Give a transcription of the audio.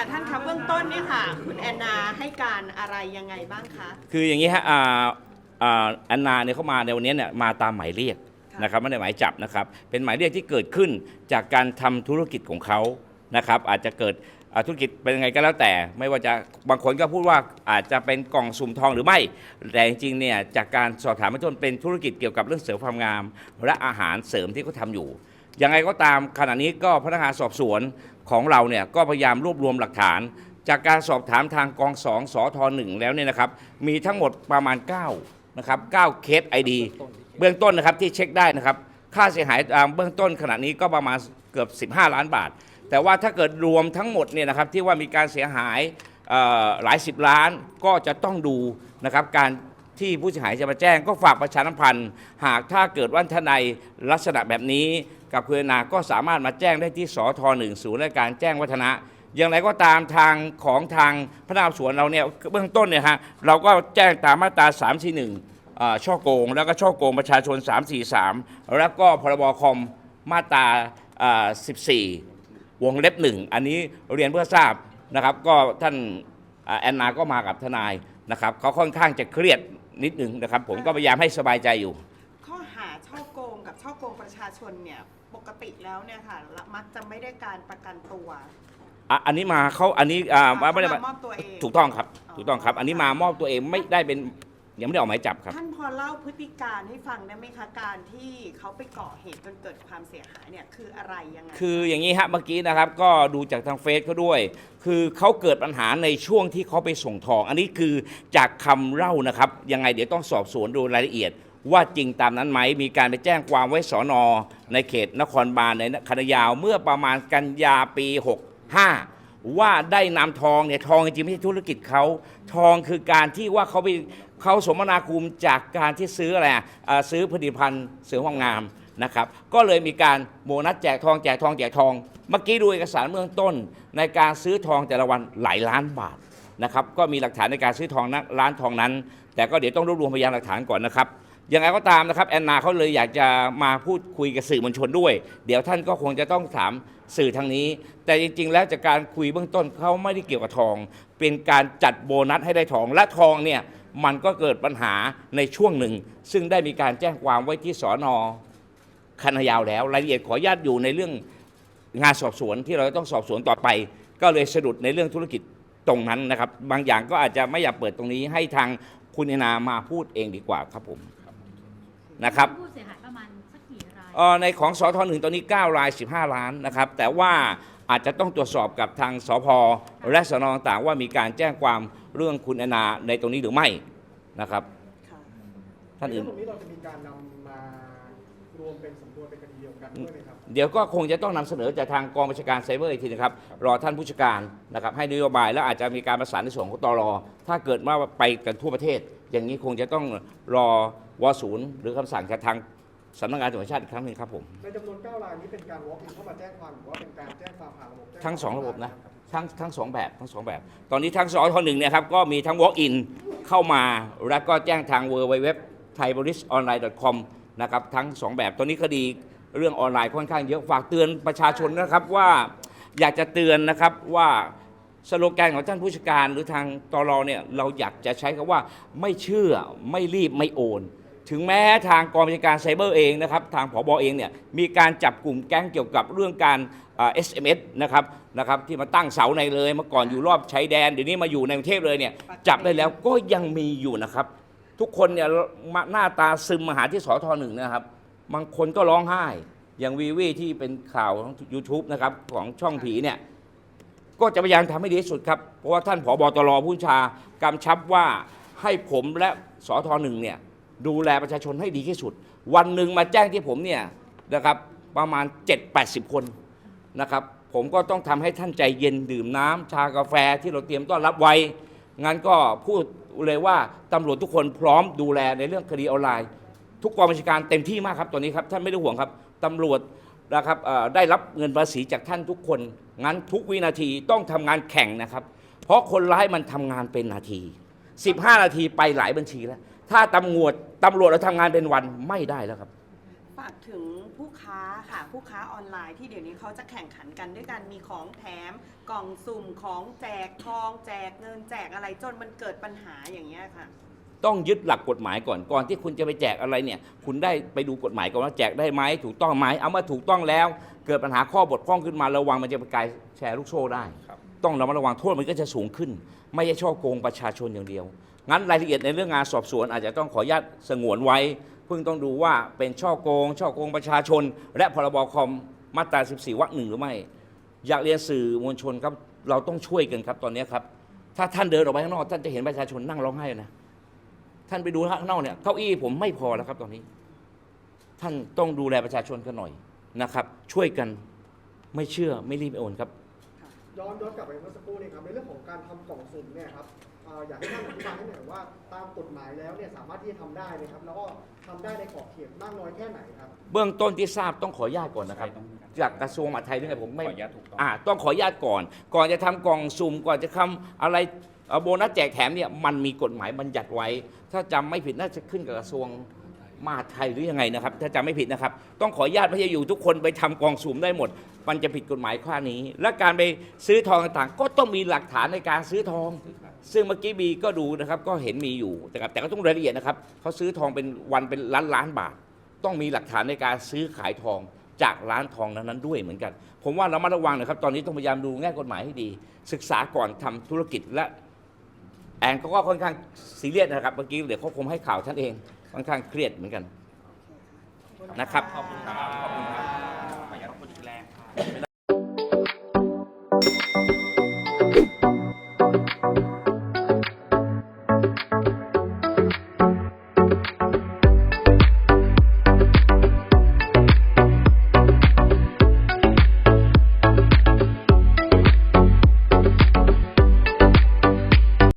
ค่ะท่านคะเบื้องต้นเนี่ยค่ะ คุณแอนนาให้การอะไรยังไงบ้างคะ คืออย่างนี้ฮะอ่าอ่าแอนนาเนี่ยเขามาในวันนี้เนี่ยมาตามหมายเรียกนะครับไม่ได้หมายจับนะครับ เป็นหมายเรียกที่เกิดขึ้นจากการทำธุรกิจของเขานะครับ อาจจะเกิดอ่าธุรกิจเป็นยังไงก็แล้วแต่ ไม่ว่าจะบางคนก็พูดว่าอาจจะเป็นกล่องสุ่มทองหรือไม่ แต่จริงๆเนี่ยจากการสอบถามเบื้องต้นเป็นธุรกิจเกี่ยวกับเรื่องเสริมความงาม และอาหารเสริมที่เขาทำอยู่ ยังไงก็ตามขณะนี้ก็พนักงานสอบสวนของเราเนี่ยก็พยายามรวบรวมหลักฐาน จากการสอบถามทางกองสองสอทหนึ่งแล้วเนี่ยนะครับมีทั้งหมดประมาณ9นะครับ9เคส ID เบื้องต้นนะครับที่เช็คได้นะครับค่าเสียหายตามเบื้องต้นขณะนี้ก็ประมาณเกือบ 15 ล้านบาท แต่ว่าถ้าเกิดรวมทั้งหมดเนี่ยนะครับที่ว่ามีการเสียหายหลายสิบล้านก็จะต้องดูนะครับการ ที่ผู้เสียหายจะมาแจ้งก็ฝากประชาสัมพันธ์ หากถ้าเกิดว่าท่านใดลักษณะแบบนี้ กับคุณนาก็สามารถมาแจ้งได้ที่สทหนึ่งศูนย์ราชการแจ้งวัฒนะอย่างไรก็ตามทางของทางพนักงานสวนเราเนี่ยเบื้องต้นเนี่ยฮะเราก็แจ้งตามมาตรา 341อ่าช่อโกง แล้วก็ช่อโกงประชาชน 343 แล้วก็พรบคอมมาตราอ่า14 วงเล็บหนึ่งอันนี้เรียนเพื่อทราบนะครับก็ท่านแอนนาก็มากับทนายนะครับเขาค่อนข้างจะเครียด นิดหนึ่งนะครับ ผมก็พยายามให้สบายใจอยู่ ข้อหาช่อโกงกับช่อโกงประชาชนเนี่ยปกติแล้วเนี่ยค่ะมักจะไม่ได้การประกันตัว อะอันนี้มาเขาอันนี้อ่าไม่ได้เขามามามอบตัวเอง ถูกต้องครับอ๋อถูกต้องครับ อันนี้มามอบตัวเองไม่ได้เป็น ยังไม่ได้ออกหมายจับครับ ท่านพอเล่าพฤติการให้ฟังได้ไหมคะการที่เขาไปก่อเหตุจนเกิดความเสียหายเนี่ยคืออะไรยังไง คืออย่างนี้ฮะเมื่อกี้นะครับก็ดูจากทางเฟซเขาด้วย คือเขาเกิดปัญหาในช่วงที่เขาไปส่งทอง อันนี้คือจากคำเล่านะครับ ยังไงเดี๋ยวต้องสอบสวนดูรายละเอียด ว่าจริงตามนั้นไหมมีการไปแจ้งความไว้สอนอในเขตนครบาลในคณะยาวเมื่อประมาณกันยาปี 65 ว่าได้นำทองเนี่ยทองจริงๆไม่ใช่ธุรกิจเขาทองคือการที่ว่าเขาไป เขาสมนาคุณจากการที่ซื้ออะไรอะอ่าซื้อผลิตภัณฑ์เสริมความงามนะครับ ก็เลยมีการโบนัสแจกทองแจกทองแจกทอง เมื่อกี้ดูเอกสารเบื้องต้น ในการซื้อทองแต่ละวันหลายล้านบาทนะครับ ก็มีหลักฐานในการซื้อทองนะร้านทองนั้น แต่ก็เดี๋ยวต้องรวบรวมพยานหลักฐานก่อนนะครับ ยังไงก็ตามนะครับแอนนาเขาเลยอยากจะมาพูดคุยกับสื่อมวลชนด้วย เดี๋ยวท่านก็คงจะต้องถามสื่อทางนี้ แต่จริง ๆ แล้วจากการคุยเบื้องต้นเขาไม่ได้เกี่ยวกับทอง เป็นการจัดโบนัสให้ได้ทองและทองเนี่ย มันก็เกิดปัญหาในช่วงหนึ่ง ซึ่งได้มีการแจ้งความไว้ที่สอนอคณะยาวแล้ว รายละเอียดขออนุญาตอยู่ในเรื่องงานสอบสวนที่เราต้องสอบสวนต่อไป ก็เลยสะดุดในเรื่องธุรกิจตรงนั้นนะครับ บางอย่างก็อาจจะไม่อยากเปิดตรงนี้ให้ทางคุณเอนามาพูดเองดีกว่าครับผมนะครับผู้เสียหายประมาณสักกี่รายเอ่อในของสทหนึ่งตอนนี้ 9 ราย 15 ล้านนะครับ แต่ว่า อาจจะต้องตรวจสอบกับทางสพและสนต่างๆว่ามีการแจ้งความเรื่องคุณแอนนาในตรงนี้หรือไม่นะครับ ค่ะท่านอื่น ตรงนี้เราจะมีการนำมารวมเป็นสำนวนเป็นคดีเดียวกันด้วยไหมครับ เดี๋ยวก็คงจะต้องนำเสนอจากทางกองบัญชาการไซเบอร์อีกทีนะครับ รอท่านผู้จัดการนะครับให้นโยบายแล้วอาจจะมีการประสานในส่วนของตรถ้าเกิดว่าไปกันทั่วประเทศ อย่างนี้คงจะต้องรอวศูนย์หรือคำสั่งจากทาง สำนักงานตำรวจแห่งชาติอีกครั้งหนึ่งครับผม ในจำนวน9รายนี้เป็นการ walk in เข้ามาแจ้งความหรือว่าเป็นการแจ้งความผ่านระบบแจ้ทั้งสองความระบบนะทั้งทั้งสองแบบทั้งสองแบบ ตอนนี้ทั้งสอทหนึ่งเนี่ยครับก็มีทั้ง walk in เข้ามาแล้วก็แจ้งทาง w w w t h a i b o r i s o n l i n e com นะครับทั้งสองแบบตอนนี้คดีเรื่องออนไลน์ค่อนข้างเยอะฝากเตือนประชาชนนะครับว่าอยากจะเตือนนะครับว่าสโลแกนของท่านผู้จัดการหรือทางตรเนี่ยเราอยากจะใช้คำว่าไม่เชื่อไม่รีบไม่โอน ถึงแม้ทางกองบัญชาการไซเบอร์เองนะครับทางผบเองเนี่ยมีการจับกลุ่มแก๊งเกี่ยวกับเรื่องการเอ่า SMS นะครับนะครับที่มาตั้งเสาในเลยเมื่อก่อนอยู่รอบชายแดนเดี๋ยวนี้มาอยู่ในกรุงเทพเลยเนี่ยจับได้แล้วก็ยังมีอยู่นะครับ ทุกคนเนี่ยหน้าตาซึมมาหาที่สทหนึ่งนะครับบางคนก็ร้องไห้ อย่างวีวีที่เป็นข่าวของ YouTube นะครับของช่องผีเนี่ยก็จะพยายามทำให้ดีที่สุดครับ เพราะว่าท่านผอบตรผู้ชากำชับว่าให้ผมและสทหนึ่งเนี่ย ดูแลประชาชนให้ดีที่สุด วันหนึ่งมาแจ้งที่ผมเนี่ยนะครับประมาณ 7-80 คนนะครับผมก็ต้องทำให้ท่านใจเย็นดื่มน้ำชากาแฟที่เราเตรียมต้อนรับไว้ งั้นก็พูดเลยว่าตำรวจทุกคนพร้อมดูแลในเรื่องคดีออนไลน์ ทุกกองบัญชาการเต็มที่มากครับตอนนี้ครับท่านไม่ต้องห่วงครับตำรวจนะครับได้รับเงินภาษีจากท่านทุกคน งั้นทุกวินาทีต้องทำงานแข่งนะครับ เพราะคนร้ายมันทำงานเป็นนาที 15 นาทีไปหลายบัญชีแล้ว ถ้าตำรวจตำรวจเราทำงานเป็นวันไม่ได้แล้วครับฝากากถึงผู้ค้าค่ะผู้ค้าออนไลน์ที่เดี๋ยวนี้เขาจะแข่งขันกันด้วยการมีของแถมกล่องสุ่มของแจกทองแจกเงินแจกอะไรจนมันเกิดปัญหาอย่างเงี้ยค่ะ ต้องยึดหลักกฎหมายก่อนก่อนที่คุณจะไปแจกอะไรเนี่ย คุณได้ไปดูกฎหมายก่อนว่าแจกได้ไหมถูกต้องไหมเอามาถูกต้องแล้ว เกิดปัญหาข้อบกพร่องขึ้นมาระวังมันจะไปกลายแชร์ลูกโซ่ได้ ต้องระมัดระวังโทษมันก็จะสูงขึ้น ไม่ใช่ช่อโกงประชาชนอย่างเดียว งั้นรายละเอียดในเรื่องงานสอบสวนอาจจะต้องขออนุญาตสงวนไว้ เพิ่งต้องดูว่าเป็นช่อโกง ช่อโกงประชาชน และพรบคอมมาตรา 14วรรคหนึ่งหรือไม่ อยากเรียนสื่อมวลชนครับเราต้องช่วยกันครับตอนนี้ครับ ถ้าท่านเดินออกไปข้างนอก ท่านจะเห็นประชาชนนั่งร้องไห้นะท่านไปดูข้างนอกเนี่ยเก้าอี้ผมไม่พอแล้วครับตอนนี้ ท่านต้องดูแลประชาชนกันหน่อยนะครับ ช่วยกันไม่เชื่อไม่รีบโอนครับ ย้อนย้อนกลับไปเมื่อสักครู่นี้ครับในเรื่องของการทำกล่องสุ่มเนี่ยครับเอ่ออยากให้ท่านอธิบายให้หน่อยว่าตามกฎหมายแล้วเนี่ยสามารถที่จะทำได้ไหมครับแล้วก็ทำได้ในขอบเขตมากน้อยแค่ไหนครับ เบื้องต้นที่ทราบต้องขออนุญาตก่อนนะครับจากกระทรวงมหาดไทยด้วยไงผมไม่ขออนุญาตถูกต้อง อ่าต้องขออนุญาตก่อน ก่อนจะทำกล่องสุ่มก่อนจะทำอะไรเอ่อโบนัสแจกแถมเนี่ยมันมีกฎหมายบัญญัติไว้ ถ้าจำไม่ผิดน่าจะขึ้นกับกระทรวง มหาไทยหรือยังไงนะครับ ถ้าจำไม่ผิดนะครับ ต้องขออนุญาตไม่ใช่อยู่ทุกคนไปทำกองสุ่มได้หมด มันจะผิดกฎหมายข้อนี้ และการไปซื้อทองต่างๆ ก็ต้องมีหลักฐานในการซื้อทอง ซึ่งเมื่อกี้บีก็ดูนะครับก็เห็นมีอยู่นะครับแต่ก็ต้องรายละเอียดนะครับเขาซื้อทองเป็นวันเป็นล้านล้านบาท ต้องมีหลักฐานในการซื้อขายทองจากร้านทองนั้นๆด้วยเหมือนกัน ผมว่าเรามาระวังนะครับ ตอนนี้ต้องพยายามดูแง่กฎหมายให้ดี ศึกษาก่อนทำธุรกิจและแอนเขาก็ค่อนข้างซีเรียสนะครับ เมื่อกี้เดี๋ยวเขาคงให้ข่าวท่านเอง ค่อนข้างเครียดเหมือนกันนะครับ ขอบคุณครับ ขอบคุณครับขออนุญาตพูดแรง